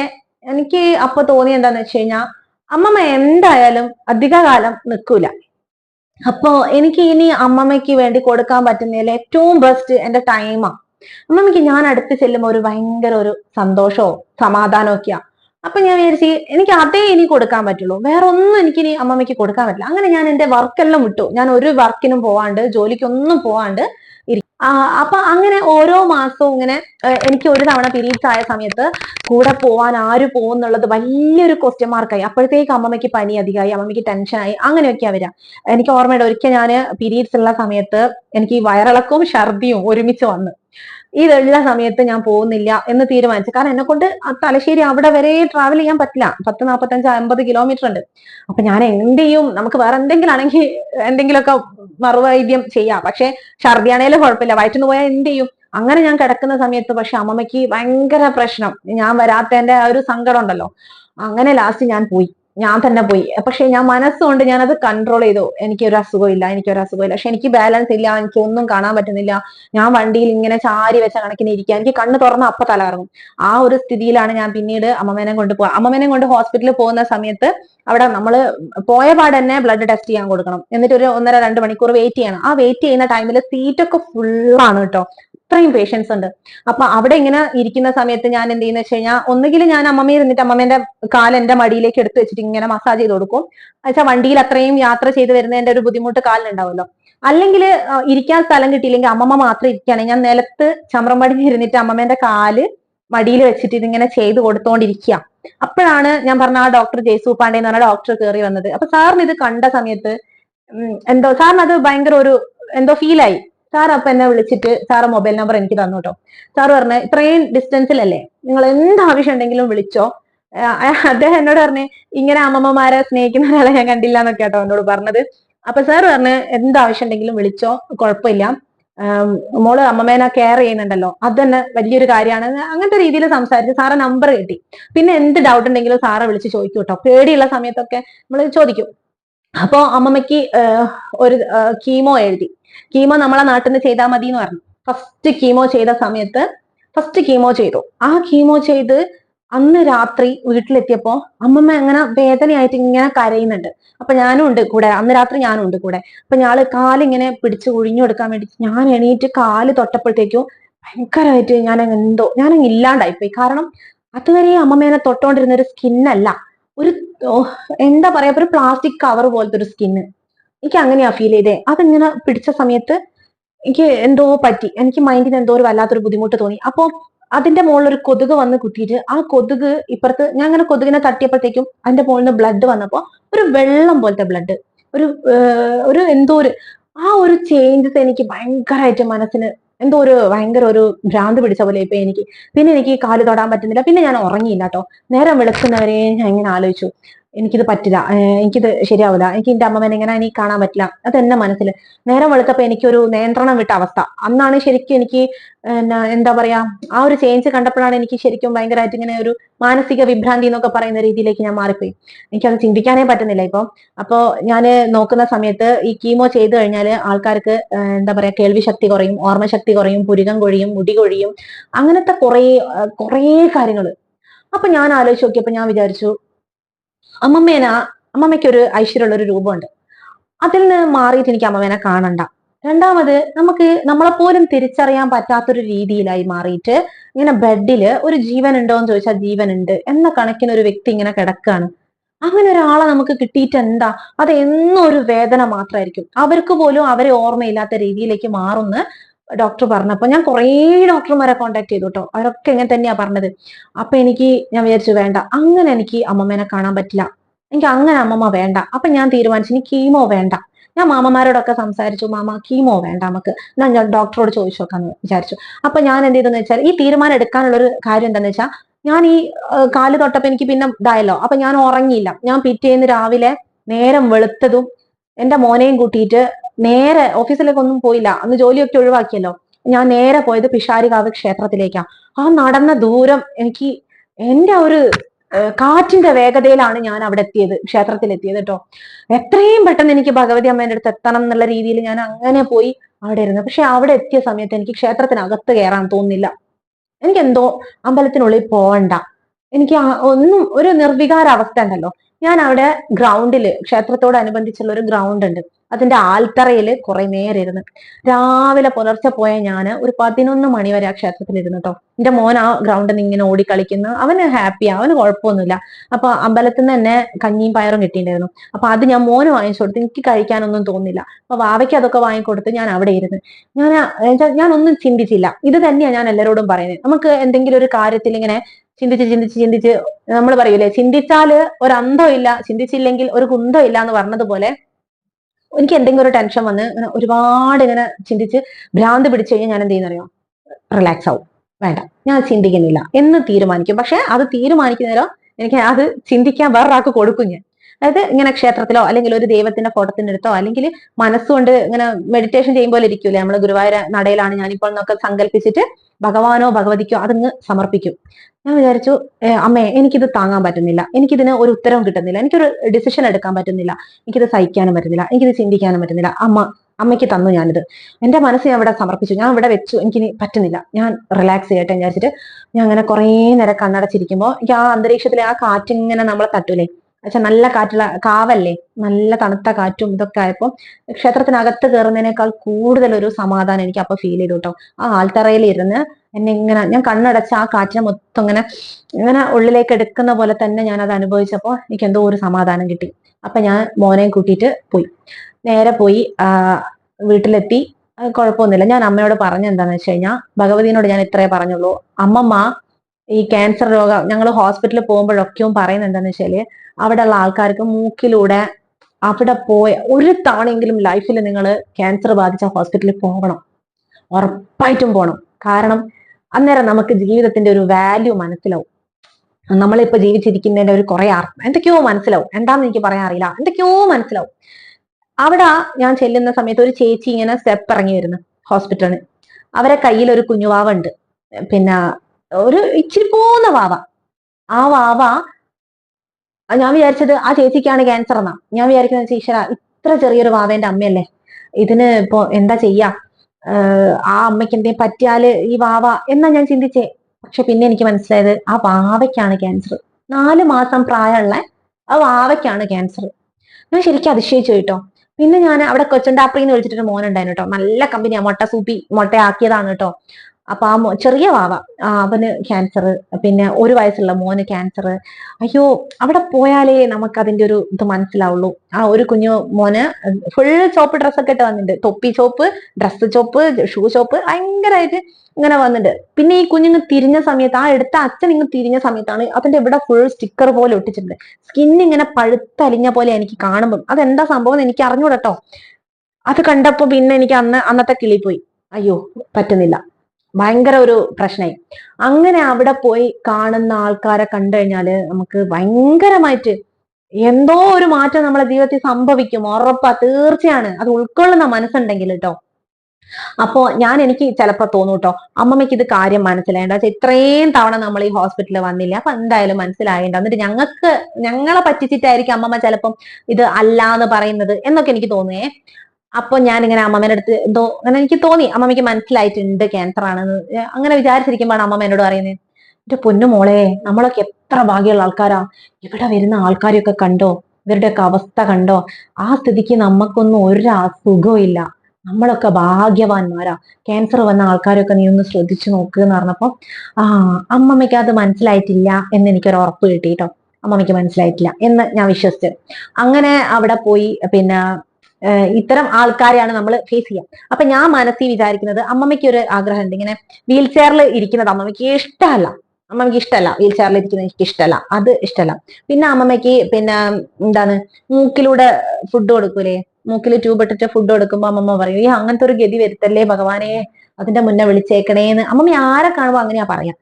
എനിക്ക് അപ്പൊ തോന്നി എന്താന്ന് വെച്ച് കഴിഞ്ഞാൽ അമ്മമ്മ എന്തായാലും അധികകാലം നിൽക്കൂല. അപ്പോ എനിക്ക് ഇനി അമ്മമ്മയ്ക്ക് വേണ്ടി കൊടുക്കാൻ പറ്റുന്നതിൽ ഏറ്റവും ബെസ്റ്റ് എന്റെ ടൈമാ അമ്മമ്മയ്ക്ക് ഞാൻ അടുത്ത് ചെല്ലുമ്പോൾ ഒരു ഭയങ്കര ഒരു സന്തോഷമോ സമാധാനമോ ഒക്കെയാ. അപ്പൊ ഞാൻ വിചാരിച്ചു എനിക്ക് അതേ ഇനി കൊടുക്കാൻ പറ്റുള്ളൂ. വേറെ ഒന്നും എനിക്ക് ഇനി അമ്മമ്മയ്ക്ക് കൊടുക്കാൻ പറ്റില്ല. അങ്ങനെ ഞാൻ എന്റെ വർക്കെല്ലാം വിട്ടു. ഞാൻ ഒരു വർക്കിനും പോവാണ്ട് ജോലിക്കൊന്നും പോവാണ്ട് അപ്പൊ അങ്ങനെ ഓരോ മാസവും ഇങ്ങനെ എനിക്ക് ഒരു തവണ പീരീഡ്സ് ആയ സമയത്ത് കൂടെ പോവാൻ ആര് പോകുന്നുള്ളത് വലിയൊരു ക്വസ്റ്റ്യൻ മാർക്കായി അപ്പോഴത്തേക്ക് അമ്മമ്മയ്ക്ക് പനി അധികമായി അമ്മമ്മയ്ക്ക് ടെൻഷനായി അങ്ങനെയൊക്കെയാ വരാം എനിക്ക് ഓർമ്മയുണ്ട് ഒരിക്കൽ ഞാൻ പീരീഡ്സ് ഉള്ള സമയത്ത് എനിക്ക് ഈ വയറിളക്കവും ഛർദിയും ഒരുമിച്ച് വന്ന്. ഇതുള്ള സമയത്ത് ഞാൻ പോകുന്നില്ല എന്ന് തീരുമാനിച്ചു. കാരണം എന്നെ കൊണ്ട് തലശ്ശേരി അവിടെ വരെ ട്രാവൽ ചെയ്യാൻ പറ്റില്ല. പത്ത് നാൽപ്പത്തഞ്ച് അമ്പത് കിലോമീറ്റർ ഉണ്ട്. അപ്പൊ ഞാൻ എന്ത് ചെയ്യും? നമുക്ക് വേറെ എന്തെങ്കിലും ആണെങ്കിൽ എന്തെങ്കിലുമൊക്കെ മറുവൈദ്യം ചെയ്യാം. പക്ഷെ ഛർദിയാണേലും കുഴപ്പമില്ല. വയറ്റിന് പോയാൽ എന്ത് ചെയ്യും അങ്ങനെ ഞാൻ കിടക്കുന്ന സമയത്ത് പക്ഷെ അമ്മമ്മയ്ക്ക് ഭയങ്കര പ്രശ്നം. ഞാൻ വരാത്തതിന്റെ ആ ഒരു സങ്കടം ഉണ്ടല്ലോ. അങ്ങനെ ലാസ്റ്റ് ഞാൻ പോയി. ഞാൻ തന്നെ പോയി. പക്ഷെ ഞാൻ മനസ്സുകൊണ്ട് ഞാനത് കൺട്രോൾ ചെയ്തു. എനിക്ക് ഒരു അസുഖമില്ല എനിക്കൊരു അസുഖമില്ല പക്ഷെ എനിക്ക് ബാലൻസ് ഇല്ല എനിക്ക് ഒന്നും കാണാൻ പറ്റുന്നില്ല. ഞാൻ വണ്ടിയിൽ ഇങ്ങനെ ചാരി വെച്ച കണക്കിന് ഇരിക്കുക എനിക്ക് കണ്ണ് തുറന്ന അപ്പൊ തലകറങ്ങും ആ ഒരു സ്ഥിതിയിലാണ് ഞാൻ പിന്നീട് അമ്മമേനെ കൊണ്ട് പോവാ. അമ്മമേനെ കൊണ്ട് ഹോസ്പിറ്റലിൽ പോകുന്ന സമയത്ത് അവിടെ നമ്മൾ പോയ പാട് തന്നെ ബ്ലഡ് ടെസ്റ്റ് ചെയ്യാൻ കൊടുക്കണം. എന്നിട്ട് ഒരു ഒന്നര രണ്ട് മണിക്കൂർ വെയിറ്റ് ചെയ്യണം. ആ വെയിറ്റ് ചെയ്യുന്ന ടൈമിൽ സീറ്റൊക്കെ ഫുള്ളാണ് കേട്ടോ അത്രയും പേഷ്യൻസ് ഉണ്ട്. അപ്പൊ അവിടെ ഇങ്ങനെ ഇരിക്കുന്ന സമയത്ത് ഞാൻ എന്ത് ചെയ്യുന്ന വെച്ച് കഴിഞ്ഞാൽ ഒന്നുകിൽ ഞാൻ അമ്മമ്മ ഇരുന്നിട്ട് അമ്മമ്മേന്റെ കാൽ എന്റെ മടിയിലേക്ക് എടുത്തു വെച്ചിട്ട് ഇങ്ങനെ മസാജ് ചെയ്ത് കൊടുക്കും. എന്നുവെച്ചാൽ വണ്ടിയിൽ അത്രയും യാത്ര ചെയ്ത് വരുന്നതിന്റെ ഒരു ബുദ്ധിമുട്ട് കാലിനുണ്ടാവുമല്ലോ അല്ലെങ്കിൽ ഇരിക്കാൻ സ്ഥലം കിട്ടിയില്ലെങ്കിൽ അമ്മമ്മ മാത്രം ഇരിക്കുകയാണെങ്കിൽ ഞാൻ നിലത്ത് ചമ്രമ്പടി ഇരുന്നിട്ട് അമ്മമ്മേന്റെ കാൽ മടിയിൽ വെച്ചിട്ട് ഇതിങ്ങനെ ചെയ്ത് കൊടുത്തോണ്ടിരിക്കുക. അപ്പോഴാണ് ഞാൻ പറഞ്ഞ ആ ഡോക്ടർ ജയ്സു പാണ്ഡെ എന്ന് പറഞ്ഞ ഡോക്ടർ കയറി വന്നത്. അപ്പൊ സാറിന് ഇത് കണ്ട സമയത്ത് എന്തോ സാറിന് അത് ഭയങ്കര ഒരു എന്തോ ഫീലായി സാർ അപ്പൊ എന്നെ വിളിച്ചിട്ട് സാറ് മൊബൈൽ നമ്പർ എനിക്ക് തന്നു കേട്ടോ സാർ പറഞ്ഞു ഇത്രയും ഡിസ്റ്റൻസിലല്ലേ നിങ്ങൾ എന്ത് ആവശ്യം ഉണ്ടെങ്കിലും വിളിച്ചോ. അദ്ദേഹം എന്നോട് പറഞ്ഞു ഇങ്ങനെ അമ്മമ്മമാരെ സ്നേഹിക്കുന്ന ഒരാളെ ഞാൻ കണ്ടില്ല എന്നൊക്കെ കേട്ടോ എന്നോട് പറഞ്ഞത്. അപ്പൊ സാർ പറഞ്ഞു എന്ത് ആവശ്യം ഉണ്ടെങ്കിലും വിളിച്ചോ കുഴപ്പമില്ല. മോൾ അമ്മമ്മേനെ കെയർ ചെയ്യുന്നുണ്ടല്ലോ. അത് തന്നെ വലിയൊരു കാര്യമാണ്. അങ്ങനത്തെ രീതിയിൽ സംസാരിച്ച് സാറെ നമ്പർ കിട്ടി. പിന്നെ എന്ത് ഡൗട്ട് ഉണ്ടെങ്കിലും സാറെ വിളിച്ച് ചോദിക്കും കേട്ടോ പേടിയുള്ള സമയത്തൊക്കെ നമ്മൾ ചോദിക്കും. അപ്പോ അമ്മമ്മയ്ക്ക് ആഹ്, ഒരു കീമോ എഴുതി. കീമോ നമ്മളെ നാട്ടിൽ നിന്ന് ചെയ്താൽ മതി എന്ന് പറഞ്ഞു. ഫസ്റ്റ് കീമോ ചെയ്ത സമയത്ത് ഫസ്റ്റ് കീമോ ചെയ്തു. ആ കീമോ ചെയ്ത് അന്ന് രാത്രി വീട്ടിലെത്തിയപ്പോ അമ്മമ്മ അങ്ങനെ വേദനയായിട്ട് ഇങ്ങനെ കരയുന്നുണ്ട്. അപ്പൊ ഞാനും ഉണ്ട് കൂടെ. അന്ന് രാത്രി ഞാനും ഉണ്ട് കൂടെ. അപ്പൊ ഞാൾ കാലിങ്ങനെ പിടിച്ച് ഒഴിഞ്ഞു കൊടുക്കാൻ വേണ്ടി ഞാൻ എണീറ്റ് കാൽ തൊട്ടപ്പോഴത്തേക്കും ഭയങ്കരമായിട്ട് ഞാൻ അങ്ങ് എന്തോ ഞാൻ ഇല്ലാണ്ടായിപ്പോയി. കാരണം അതുവരെ അമ്മമ്മേനെ തൊട്ടോണ്ടിരുന്ന ഒരു സ്കിന്നല്ല ഒരു എന്താ പറയാ? ഒരു പ്ലാസ്റ്റിക് കവർ പോലത്തെ ഒരു സ്കിന്ന് എനിക്ക് അങ്ങനെയാ ഫീൽ ചെയ്തേ. അതിങ്ങനെ പിടിച്ച സമയത്ത് എനിക്ക് എന്തോ പറ്റി. എനിക്ക് മൈൻഡിന് എന്തോ ഒരു വല്ലാത്തൊരു ബുദ്ധിമുട്ട് തോന്നി. അപ്പൊ അതിന്റെ മുകളിൽ ഒരു കൊതുക് വന്ന് കുത്തിയിട്ട് ആ കൊതുക് ഇപ്പുറത്ത് ഞാൻ അങ്ങനെ കൊതുകിനെ തട്ടിയപ്പോഴത്തേക്കും അതിന്റെ മുകളിൽ നിന്ന് ബ്ലഡ് വന്നപ്പോ ഒരു വെള്ളം പോലത്തെ ബ്ലഡ് ഒരു ഒരു എന്തോ ഒരു ആ ഒരു ചേഞ്ചസ് എനിക്ക് ഭയങ്കരമായിട്ട് മനസ്സിന് എന്തോ ഒരു ഭയങ്കര ഒരു ഭ്രാന്ത് പിടിച്ച പോലെ ഇപ്പൊ എനിക്ക്. പിന്നെ എനിക്ക് കാൽ തൊടാൻ പറ്റുന്നില്ല. പിന്നെ ഞാൻ ഉറങ്ങിയില്ല കേട്ടോ. നേരം വെളുക്കുന്നവരെ ഞാൻ ഇങ്ങനെ ആലോചിച്ചു. എനിക്കിത് പറ്റില്ല. എനിക്കിത് ശരിയാവില്ല. എനിക്ക് എന്റെ അമ്മമ്മേനെ ഇങ്ങനെ എനിക്ക് കാണാൻ പറ്റില്ല. അത് എന്നെ മനസ്സിൽ നേരം വെളുത്തപ്പോ എനിക്കൊരു നിയന്ത്രണം വിട്ട അവസ്ഥ. അന്നാണ് ശരിക്കും എനിക്ക് എന്താ പറയാ ആ ഒരു ചേഞ്ച് കണ്ടപ്പോഴാണ് എനിക്ക് ശരിക്കും ഭയങ്കരമായിട്ട് ഇങ്ങനെ ഒരു മാനസിക വിഭ്രാന്തി എന്നൊക്കെ പറയുന്ന രീതിയിലേക്ക് ഞാൻ മാറിപ്പോയി. എനിക്കത് ചിന്തിക്കാനേ പറ്റുന്നില്ല ഇപ്പൊ. അപ്പോ ഞാൻ നോക്കുന്ന സമയത്ത് ഈ കീമോ ചെയ്തു കഴിഞ്ഞാൽ ആൾക്കാർക്ക് എന്താ പറയാ കേൾവി ശക്തി കുറയും ഓർമ്മശക്തി കുറയും പുരുകം കൊഴിയും മുടി കൊഴിയും അങ്ങനത്തെ കുറേ കുറെ കുറേ കാര്യങ്ങൾ അപ്പൊ ഞാൻ ആലോചിച്ച് നോക്കിയപ്പോ ഞാൻ വിചാരിച്ചു അമ്മമ്മേന അമ്മമ്മയ്ക്ക് ഒരു ഐശ്വര്യമുള്ള ഒരു രൂപമുണ്ട്. അതിൽ നിന്ന് മാറിയിട്ട് എനിക്ക് അമ്മമ്മേനെ കാണണ്ട. രണ്ടാമത് നമുക്ക് നമ്മളെപ്പോലും തിരിച്ചറിയാൻ പറ്റാത്തൊരു രീതിയിലായി മാറിയിട്ട് ഇങ്ങനെ ബെഡിൽ ഒരു ജീവൻ ഉണ്ടോ എന്ന് ചോദിച്ചാൽ ജീവൻ ഉണ്ട് എന്ന കണക്കിന് ഒരു വ്യക്തി ഇങ്ങനെ കിടക്കുകയാണ് അങ്ങനെ ഒരാളെ നമുക്ക് കിട്ടിയിട്ട് എന്താ? അത് വേദന മാത്രമായിരിക്കും. അവർക്ക് പോലും അവരെ ഓർമ്മയില്ലാത്ത രീതിയിലേക്ക് മാറുന്ന ഡോക്ടർ പറഞ്ഞപ്പോ ഞാൻ കുറേ ഡോക്ടർമാരെ കോണ്ടാക്ട് ചെയ്തു കേട്ടോ അവരൊക്കെ ഇങ്ങനെ തന്നെയാ പറഞ്ഞത്. അപ്പൊ എനിക്ക് ഞാൻ വിചാരിച്ചു വേണ്ട. അങ്ങനെ എനിക്ക് അമ്മമ്മേനെ കാണാൻ പറ്റില്ല. എനിക്ക് അങ്ങനെ അമ്മമ്മ വേണ്ട. അപ്പൊ ഞാൻ തീരുമാനിച്ചു ഇനി കീമോ വേണ്ട. ഞാൻ മാമമാരോടൊക്കെ സംസാരിച്ചു മാമ കീമോ വേണ്ട നമുക്ക് എന്നാ ഞാൻ ഡോക്ടറോട് ചോദിച്ചു നോക്കാന്ന് വിചാരിച്ചു. അപ്പൊ ഞാൻ എന്ത് ചെയ്തെന്ന് വെച്ചാൽ ഈ തീരുമാനം എടുക്കാനുള്ള ഒരു കാര്യം എന്താന്ന് വെച്ചാൽ ഞാൻ ഈ കാൽ തൊട്ടപ്പോ എനിക്ക് പിന്നെ ഇതായല്ലോ. അപ്പൊ ഞാൻ ഉറങ്ങിയില്ല. ഞാൻ പിറ്റേന്ന് രാവിലെ നേരം വെളുത്തതും എന്റെ മോനെയും കൂട്ടിയിട്ട് നേരെ ഓഫീസിലേക്കൊന്നും പോയില്ല. അന്ന് ജോലിയൊക്കെ ഒഴിവാക്കിയല്ലോ. ഞാൻ നേരെ പോയത് പിഷാരികാവ് ക്ഷേത്രത്തിലേക്കാ. ആ നടന്ന ദൂരം എനിക്ക് എന്റെ ഒരു കാറ്റിന്റെ വേഗതയിലാണ് ഞാൻ അവിടെ എത്തിയത് ക്ഷേത്രത്തിൽ എത്തിയത് കേട്ടോ എത്രയും പെട്ടെന്ന് എനിക്ക് ഭഗവതി അമ്മേന്റെ അടുത്ത് എത്തണം എന്നുള്ള രീതിയിൽ ഞാൻ അങ്ങനെ പോയി അവിടെ ഇരുന്നു. പക്ഷെ അവിടെ എത്തിയ സമയത്ത് എനിക്ക് ക്ഷേത്രത്തിനകത്ത് കയറാൻ തോന്നില്ല. എനിക്ക് എന്തോ അമ്പലത്തിനുള്ളിൽ പോവണ്ട. എനിക്ക് ഒന്നും ഒരു നിർവികാര അവസ്ഥ ഉണ്ടല്ലോ. ഞാൻ അവിടെ ഗ്രൗണ്ടിൽ ക്ഷേത്രത്തോടനുബന്ധിച്ചുള്ള ഒരു ഗ്രൗണ്ട് ഉണ്ട് അതിന്റെ ആൽത്തറയിൽ കുറെ നേരം ഇരുന്ന്. രാവിലെ പുലർച്ചെ പോയ ഞാൻ ഒരു പതിനൊന്ന് മണി വരെ ആ ക്ഷേത്രത്തിൽ ഇരുന്നു കേട്ടോ എന്റെ മോൻ ആ ഗ്രൗണ്ടിൽ ഇങ്ങനെ ഓടിക്കളിക്കുന്നു. അവന് ഹാപ്പിയാ അവന് കുഴപ്പമൊന്നുമില്ല. അപ്പൊ അമ്പലത്തിൽ നിന്ന് തന്നെ കഞ്ഞിയും പയറും കിട്ടിയിട്ടുണ്ടായിരുന്നു. അപ്പൊ അത് ഞാൻ മോന് വാങ്ങിച്ചു കൊടുത്ത്. എനിക്ക് കഴിക്കാനൊന്നും തോന്നില്ല അപ്പൊ വാവയ്ക്ക് അതൊക്കെ വാങ്ങിക്കൊടുത്ത് ഞാൻ അവിടെ ഇരുന്ന്. ഞാൻ ഞാൻ ഒന്നും ചിന്തിച്ചില്ല. ഇത് തന്നെയാണ് ഞാൻ എല്ലാവരോടും പറയുന്നത് നമുക്ക് എന്തെങ്കിലും ഒരു കാര്യത്തിൽ ഇങ്ങനെ ചിന്തിച്ച് ചിന്തിച്ച് ചിന്തിച്ച് നമ്മൾ പറയൂലേ? ചിന്തിച്ചാൽ ഒരു അന്തം ഇല്ല ചിന്തിച്ചില്ലെങ്കിൽ ഒരു കുന്തം ഇല്ല എന്ന് പറഞ്ഞതുപോലെ എനിക്ക് എന്തെങ്കിലും ഒരു ടെൻഷൻ വന്ന് ഒരുപാട് ഇങ്ങനെ ചിന്തിച്ച് ഭ്രാന്ത് പിടിച്ചു കഴിഞ്ഞാൽ ഞാൻ എന്ത് ചെയ്യുന്നറിയോ റിലാക്സ് ആവും. വേണ്ട. ഞാൻ ചിന്തിക്കുന്നില്ല. എന്ന് തീരുമാനിക്കും. പക്ഷെ അത് തീരുമാനിക്കുന്നതിലോ എനിക്ക് അത് ചിന്തിക്കാൻ വേറൊരാൾക്ക് കൊടുക്കും ഞാൻ. അതായത് ഇങ്ങനെ ക്ഷേത്രത്തിലോ അല്ലെങ്കിൽ ഒരു ദൈവത്തിന്റെ ഫോട്ടത്തിന്റെ അടുത്തോ അല്ലെങ്കിൽ മനസ്സുകൊണ്ട് ഇങ്ങനെ മെഡിറ്റേഷൻ ചെയ്യുമ്പോൾ ഇരിക്കൂലേ? നമ്മൾ ഗുരുവായൂർ നടയിലാണ് ഞാനിപ്പോൾ എന്നൊക്കെ സങ്കല്പിച്ചിട്ട് ഭഗവാനോ ഭഗവതിക്കോ അതങ്ങ് സമർപ്പിക്കും. ഞാൻ വിചാരിച്ചു "ഏ, അമ്മേ എനിക്കിത് താങ്ങാൻ പറ്റുന്നില്ല. എനിക്കിതിന് ഒരു ഉത്തരവും കിട്ടുന്നില്ല. എനിക്കൊരു ഡിസിഷൻ എടുക്കാൻ പറ്റുന്നില്ല. എനിക്കിത് സഹിക്കാനും പറ്റുന്നില്ല. എനിക്കിത് ചിന്തിക്കാനും പറ്റുന്നില്ല. അമ്മ അമ്മയ്ക്ക് തന്നു ഞാനിത്. എന്റെ മനസ്സ് ഞാൻ ഇവിടെ സമർപ്പിച്ചു. ഞാൻ ഇവിടെ വെച്ചു. എനിക്കിനി പറ്റുന്നില്ല. ഞാൻ റിലാക്സ് ചെയ്യട്ടെ വിചാരിച്ചിട്ട് ഞാൻ അങ്ങനെ കുറേ നേരം കണ്ണടച്ചിരിക്കുമ്പോൾ എനിക്ക് ആ അന്തരീക്ഷത്തിലെ ആ കാറ്റിങ്ങനെ നമ്മളെ തട്ടൂലേ പക്ഷെ നല്ല കാറ്റുള്ള കാവല്ലേ? നല്ല തണുത്ത കാറ്റും ഇതൊക്കെ ആയപ്പോൾ ക്ഷേത്രത്തിനകത്ത് കയറുന്നതിനേക്കാൾ കൂടുതൽ ഒരു സമാധാനം എനിക്ക് അപ്പൊ ഫീൽ ചെയ്തു കേട്ടോ ആ ആൽത്തറയിൽ ഇരുന്ന് എന്നെ ഇങ്ങനെ ഞാൻ കണ്ണടച്ച് ആ കാറ്റിനെ മൊത്തം ഇങ്ങനെ ഇങ്ങനെ ഉള്ളിലേക്ക് എടുക്കുന്ന പോലെ തന്നെ ഞാൻ അത് അനുഭവിച്ചപ്പോൾ എനിക്ക് എന്തോ ഒരു സമാധാനം കിട്ടി. അപ്പൊ ഞാൻ മോനെ കൂട്ടിയിട്ട് പോയി. നേരെ പോയി വീട്ടിലെത്തി. കുഴപ്പമൊന്നുമില്ല. ഞാൻ അമ്മയോട് പറഞ്ഞ എന്താണെന്ന് വെച്ച് കഴിഞ്ഞാൽ ഭഗവതിനോട് ഞാൻ ഇത്രേ പറഞ്ഞുള്ളൂ. അമ്മമ്മ ഈ ക്യാൻസർ രോഗം ഞങ്ങൾ ഹോസ്പിറ്റലിൽ പോകുമ്പോഴൊക്കെയും പറയുന്നത് എന്താന്ന് വെച്ചാൽ അവിടെയുള്ള ആൾക്കാർക്ക് മൂക്കിലൂടെ അവിടെ പോയ ഒരു തവണയെങ്കിലും ലൈഫിൽ നിങ്ങൾ ക്യാൻസർ ബാധിച്ച ഹോസ്പിറ്റലിൽ പോകണം. ഉറപ്പായിട്ടും പോകണം കാരണം അന്നേരം നമുക്ക് ജീവിതത്തിന്റെ ഒരു വാല്യൂ മനസ്സിലാവും. നമ്മളിപ്പോ ജീവിച്ചിരിക്കുന്നതിന്റെ ഒരു കുറെ അർത്ഥം. എന്തൊക്കെയോ മനസ്സിലാവും. എന്താന്ന് എനിക്ക് പറയാൻ അറിയില്ല. എന്തൊക്കെയോ മനസ്സിലാവും. അവിടെ ഞാൻ ചെല്ലുന്ന സമയത്ത് ഒരു ചേച്ചി ഇങ്ങനെ സ്റ്റെപ്പ് ഇറങ്ങി വരുന്നു ഹോസ്പിറ്റലിന് അവരെ കയ്യിൽ ഒരു കുഞ്ഞുവാവുണ്ട്. പിന്നെ ഒരു ഇച്ചിരി പോന്ന വാവ. ആ വാവ ഞാൻ വിചാരിച്ചത് ആ ചേച്ചിക്കാണ് ക്യാൻസർ എന്നാ ഞാൻ വിചാരിക്കുന്നത് ഈശ്വര ഇത്ര ചെറിയൊരു വാവേന്റെ അമ്മയല്ലേ? ഇതിന് ഇപ്പൊ എന്താ ചെയ്യാ? ആ അമ്മയ്ക്ക് എന്തെങ്കിലും പറ്റിയാൽ ഈ വാവ എന്നാ ഞാൻ ചിന്തിച്ചേ? പക്ഷെ പിന്നെ എനിക്ക് മനസ്സിലായത് ആ വാവയ്ക്കാണ് ക്യാൻസർ നാല് മാസം പ്രായമുള്ള ആ വാവയ്ക്കാണ് ക്യാൻസർ ഞാൻ ശരിക്കും അതിശയിച്ചു കേട്ടോ. പിന്നെ ഞാൻ അവിടെ കൊച്ചുണ്ടാപ്രീന്ന് വിളിച്ചിട്ടൊരു മോനുണ്ടായിരുന്നു കേട്ടോ. നല്ല കമ്പനിയാ. മുട്ട സൂപ്പി മുട്ടയാക്കിയതാണ് കേട്ടോ. അപ്പൊ ആ ചെറിയ വാവ അവന് ക്യാൻസർ പിന്നെ ഒരു വയസ്സുള്ള മോന് ക്യാൻസർ അയ്യോ അവിടെ പോയാലേ നമുക്ക് അതിന്റെ ഒരു ഇത് മനസ്സിലാവുള്ളൂ. ആ ഒരു കുഞ്ഞു മോന് ഫുൾ ചോപ്പ് ഡ്രസ്സൊക്കെ ഇട്ട് വന്നിട്ടുണ്ട്. തൊപ്പി ചോപ്പ് ഡ്രസ്സ് ചോപ്പ് ഷൂ ചോപ്പ് ഭയങ്കരമായിട്ട് ഇങ്ങനെ വന്നിട്ടുണ്ട്. പിന്നെ ഈ കുഞ്ഞിങ്ങ് തിരിഞ്ഞ സമയത്ത് ആ എടുത്ത അച്ഛൻ ഇങ്ങ് തിരിഞ്ഞ സമയത്താണ് അതിന്റെ ഇവിടെ ഫുൾ സ്റ്റിക്കർ പോലെ ഒട്ടിച്ചിട്ടുണ്ട്. സ്കിൻ ഇങ്ങനെ പഴുത്തലിഞ്ഞ പോലെ എനിക്ക് കാണുമ്പോൾ അതെന്താ സംഭവം എനിക്ക് അറിഞ്ഞൂടട്ടോ. അത് കണ്ടപ്പോ പിന്നെ എനിക്ക് അന്ന് അന്നത്തെ കിളി പോയി. അയ്യോ പറ്റുന്നില്ല. ഭയങ്കര ഒരു പ്രശ്നമായി അങ്ങനെ അവിടെ പോയി കാണുന്ന ആൾക്കാരെ കണ്ടു കഴിഞ്ഞാൽ നമുക്ക് ഭയങ്കരമായിട്ട് എന്തോ ഒരു മാറ്റം നമ്മളെ ജീവിതത്തിൽ സംഭവിക്കും ഉറപ്പാ തീർച്ചയാണ്. അത് ഉൾക്കൊള്ളുന്ന മനസ്സുണ്ടെങ്കിൽ കേട്ടോ അപ്പോ ഞാൻ എനിക്ക് ചിലപ്പോ തോന്നും കേട്ടോ അമ്മമ്മയ്ക്ക് ഇത് കാര്യം മനസ്സിലായേണ്ട. പക്ഷെ ഇത്രയും തവണ നമ്മൾ ഈ ഹോസ്പിറ്റലിൽ വന്നില്ല. അപ്പൊ എന്തായാലും മനസ്സിലായേണ്ട. എന്നിട്ട് ഞങ്ങൾക്ക് ഞങ്ങളെ പറ്റിച്ചിട്ടായിരിക്കും അമ്മമ്മ ചിലപ്പം ഇത് അല്ല എന്ന് പറയുന്നത് എന്നൊക്കെ എനിക്ക് തോന്നുവേ അപ്പൊ ഞാൻ ഇങ്ങനെ അമ്മമ്മേന്റെ അടുത്ത് എന്തോ അങ്ങനെ എനിക്ക് തോന്നി അമ്മമ്മയ്ക്ക് മനസ്സിലായിട്ടുണ്ട് ക്യാൻസർ ആണെന്ന് അങ്ങനെ വിചാരിച്ചിരിക്കുമ്പോഴാണ് അമ്മമ്മ എന്നോട് പറയുന്നത് എന്റെ പൊന്നു മോളെ നമ്മളൊക്കെ എത്ര ഭാഗ്യമുള്ള ആൾക്കാരാ. ഇവിടെ വരുന്ന ആൾക്കാരെയൊക്കെ കണ്ടോ? ഇവരുടെയൊക്കെ അവസ്ഥ കണ്ടോ? ആ സ്ഥിതിക്ക് നമുക്കൊന്നും ഒരു അസുഖവും ഇല്ല. നമ്മളൊക്കെ ഭാഗ്യവാന്മാരാ. ക്യാൻസർ വന്ന ആൾക്കാരൊക്കെ നീ ഒന്ന് ശ്രദ്ധിച്ചു നോക്കുക എന്ന് പറഞ്ഞപ്പോ ആ അമ്മമ്മയ്ക്ക് അത് മനസ്സിലായിട്ടില്ല എന്ന് എനിക്കൊരു ഉറപ്പ് കിട്ടി കേട്ടോ അമ്മമ്മയ്ക്ക് മനസ്സിലായിട്ടില്ല എന്ന് ഞാൻ വിശ്വസിച്ചു. അങ്ങനെ അവിടെ പോയി പിന്നെ ഇത്തരം ആൾക്കാരെയാണ് നമ്മൾ ഫേസ് ചെയ്യുക അപ്പൊ ഞാൻ മനസ്സിൽ വിചാരിക്കുന്നത് അമ്മമ്മയ്ക്ക് ഒരു ആഗ്രഹം ഉണ്ട്. ഇങ്ങനെ വീൽ ചെയറിൽ ഇരിക്കുന്നത് അമ്മമ്മയ്ക്ക് ഇഷ്ടമല്ല. അമ്മമ്മയ്ക്ക് ഇഷ്ടമല്ല. വീൽ ചെയറിൽ ഇരിക്കുന്നത് എനിക്ക് ഇഷ്ടമല്ല. അത് ഇഷ്ടമല്ല. പിന്നെ അമ്മമ്മയ്ക്ക് പിന്നെ എന്താണ് മൂക്കിലൂടെ ഫുഡ് കൊടുക്കൂലേ? മൂക്കിൽ ട്യൂബ് ഇട്ടിട്ട് ഫുഡ് കൊടുക്കുമ്പോൾ അമ്മമ്മ പറയും ഈ അങ്ങനത്തെ ഒരു ഗതി വരുത്തല്ലേ ഭഗവാനെ? അതിന്റെ മുന്നേ വിളിച്ചേക്കണേന്ന്. അമ്മമ്മ ആരെ കാണുമ്പോ അങ്ങനെയാ പറയാ.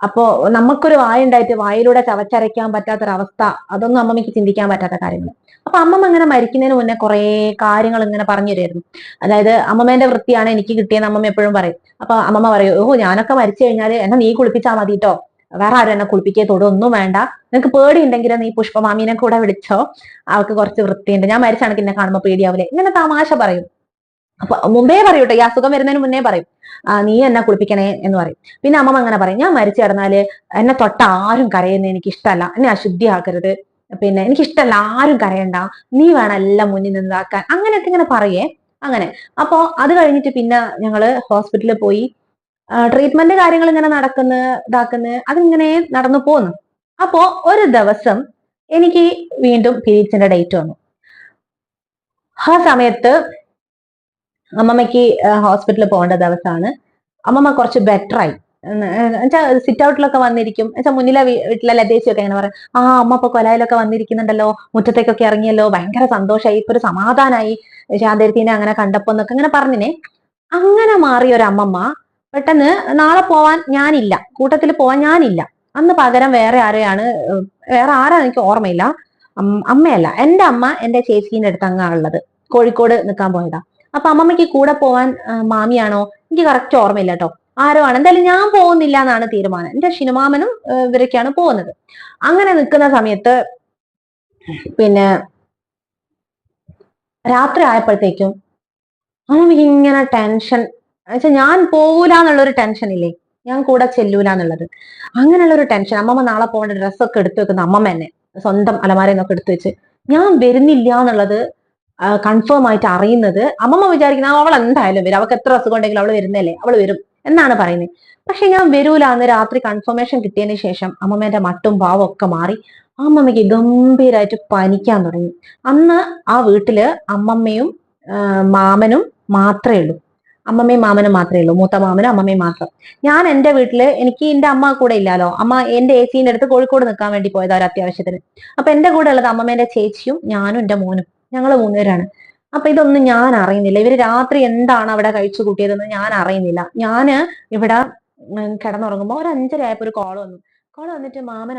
അപ്പോ നമുക്കൊരു വായ ഉണ്ടായിട്ട് വായിലൂടെ ചവച്ചരയ്ക്കാൻ പറ്റാത്തൊരവസ്ഥ അതൊന്നും അമ്മമ്മയ്ക്ക് ചിന്തിക്കാൻ പറ്റാത്ത കാര്യങ്ങൾ അപ്പൊ അമ്മമ്മ ഇങ്ങനെ മരിക്കുന്നതിന് മുന്നേ കുറെ കാര്യങ്ങൾ ഇങ്ങനെ പറഞ്ഞു തരുമായിരുന്നു. അതായത് അമ്മമ്മേന്റെ വൃത്തിയാണ് എനിക്ക് കിട്ടിയെന്ന് അമ്മമ്മ എപ്പോഴും പറയും. അപ്പൊ അമ്മമ്മ പറയും ഓഹോ ഞാനൊക്കെ മരിച്ചു കഴിഞ്ഞാൽ എന്നെ നീ കുളിപ്പിച്ചാൽ മതി കേട്ടോ വേറെ ആരും എന്നെ കുളിപ്പിക്കേ തൊടൊന്നും വേണ്ട. നിനക്ക് പേടിയുണ്ടെങ്കിൽ നീ പുഷ്പമാമീനെ കൂടെ വിളിച്ചോ? അവൾക്ക് കുറച്ച് വൃത്തിയുണ്ട്. ഞാൻ മരിച്ചാണെങ്കിൽ എന്നെ കാണുമ്പോൾ പേടിയാവില്ലേ ഇങ്ങനെ തമാശ പറയും. അപ്പൊ മുമ്പേ പറയൂട്ടോ ഈ അസുഖം വരുന്നതിന് മുന്നേ പറയും. നീ എന്നെ കുളിപ്പിക്കണേ എന്ന് പറയും. പിന്നെ അമ്മ അങ്ങനെ പറയും. ഞാൻ മരിച്ചു കിടന്നാൽ എന്നെ തൊട്ട ആരും കരയുന്നത് എനിക്ക് ഇഷ്ടമല്ല എന്നെ അശുദ്ധിയാക്കരുത്. പിന്നെ എനിക്ക് ഇഷ്ടമല്ല ആരും കരയണ്ട. നീ വേണം എല്ലാം മുന്നിൽ നിന്നാക്കാൻ. അങ്ങനെയൊക്കെ ഇങ്ങനെ പറയേ. അങ്ങനെ. അപ്പോ അത് കഴിഞ്ഞിട്ട് പിന്നെ ഞങ്ങൾ ഹോസ്പിറ്റലിൽ പോയി. ട്രീറ്റ്മെന്റ് കാര്യങ്ങൾ ഇങ്ങനെ നടക്കുന്ന ഇതാക്കുന്ന അതിങ്ങനെ നടന്നു പോന്നു. അപ്പോ ഒരു ദിവസം എനിക്ക് വീണ്ടും പീരീഡ്സിന്റെ ഡേറ്റ് വന്നു. ആ സമയത്ത് അമ്മമ്മയ്ക്ക് ഹോസ്പിറ്റലിൽ പോകേണ്ട ദിവസമാണ് അമ്മമ്മ കുറച്ച് ബെറ്റർ ആയി. എന്നുവെച്ചാൽ സിറ്റ് ഔട്ടിലൊക്കെ വന്നിരിക്കും. എന്നുവെച്ചാൽ മുന്നിലെ വീട്ടിലെ ലതേച്ചിയൊക്കെ ഇങ്ങനെ പറയും ആ അമ്മ ഇപ്പൊ കൊലായിലൊക്കെ വന്നിരിക്കുന്നുണ്ടല്ലോ മുറ്റത്തേക്കൊക്കെ ഇറങ്ങിയല്ലോ ഭയങ്കര സന്തോഷമായി ഇപ്പൊ ഒരു സമാധാനമായി ശാന്തരത്തിനെ അങ്ങനെ കണ്ടപ്പോ എന്നൊക്കെ ഇങ്ങനെ പറഞ്ഞിനെ. അങ്ങനെ മാറിയ ഒരു അമ്മമ്മ പെട്ടെന്ന് നാളെ പോവാൻ ഞാനില്ല കൂട്ടത്തിൽ പോവാൻ ഞാനില്ല. അന്ന് പകരം വേറെ ആരെയാണ് വേറെ ആരാ എനിക്ക് ഓർമ്മയില്ല. അമ്മയല്ല എന്റെ അമ്മ എന്റെ ചേച്ചീന്റെ അടുത്ത് അങ്ങാ ഉള്ളത്. കോഴിക്കോട് നിൽക്കാൻ പോയതാ. അപ്പൊ അമ്മമ്മയ്ക്ക് കൂടെ പോവാൻ മാമിയാണോ? എനിക്ക് കറക്റ്റ് ഓർമ്മയില്ല കേട്ടോ ആരോ ആണ്. എന്തായാലും ഞാൻ പോകുന്നില്ല എന്നാണ് തീരുമാനം. എന്റെ ഷിനുമാമനും ഇവരൊക്കെയാണ് പോകുന്നത്. അങ്ങനെ നിൽക്കുന്ന സമയത്ത് പിന്നെ രാത്രി ആയപ്പോഴത്തേക്കും അമ്മമ്മയ്ക്ക് ഇങ്ങനെ ടെൻഷൻ വെച്ചാൽ ഞാൻ പോകൂല എന്നുള്ളൊരു ടെൻഷൻ ഇല്ലേ? ഞാൻ കൂടെ ചെല്ലൂല എന്നുള്ളത് അങ്ങനെയുള്ള ഒരു ടെൻഷൻ. അമ്മമ്മ നാളെ പോകേണ്ട ഡ്രസ്സൊക്കെ എടുത്തു വെക്കുന്ന അമ്മമ്മ തന്നെ സ്വന്തം അലമാരയിൽ നിന്നൊക്കെ എടുത്തു വെച്ച്. ഞാൻ വരുന്നില്ല എന്നുള്ളത് കൺഫേം ആയിട്ട് അറിയുന്നത് അമ്മമ്മ വിചാരിക്കുന്ന "ആ, അവൾ എന്തായാലും വരും. അവൾക്ക് എത്ര അസുഖം ഉണ്ടെങ്കിലും അവൾ വരുന്നല്ലേ അവൾ വരും എന്നാണ് പറയുന്നത്. പക്ഷെ ഞാൻ വരൂല. എന്ന് രാത്രി കൺഫർമേഷൻ കിട്ടിയതിന് ശേഷം അമ്മമ്മേന്റെ മട്ടും ഭാവം ഒക്കെ മാറി അമ്മമ്മയ്ക്ക് ഗംഭീരമായിട്ട് പനിക്കാൻ തുടങ്ങി. അന്ന് ആ വീട്ടിൽ അമ്മമ്മയും മാമനും മാത്രമേ ഉള്ളൂ. അമ്മമ്മയും മാമനും മാത്രമേ ഉള്ളൂ. മൂത്ത മാമനും അമ്മമ്മയും മാത്രം. ഞാൻ എന്റെ വീട്ടിൽ എനിക്ക് എന്റെ അമ്മ കൂടെ ഇല്ലാലോ. അമ്മ എന്റെ ഏച്ചീന്റെ അടുത്ത് കോഴിക്കോട് നിൽക്കാൻ വേണ്ടി പോയതാ ഒരു അത്യാവശ്യത്തിന് അപ്പൊ എന്റെ കൂടെ ഉള്ളത് അമ്മമ്മേന്റെ ചേച്ചിയും ഞാനും എന്റെ മോനും. ഞങ്ങൾ മൂന്നുപേരാണ്. അപ്പൊ ഇതൊന്നും ഞാൻ അറിയുന്നില്ല. ഇവർ രാത്രി എന്താണ് അവിടെ കഴിച്ചു കൂട്ടിയതെന്ന് ഞാൻ അറിയുന്നില്ല. ഞാൻ ഇവിടെ കിടന്നുറങ്ങുമ്പോ ഒരു അഞ്ചര ആയപ്പോ ഒരു കോൾ വന്നു. കോൾ വന്നിട്ട് മാമൻ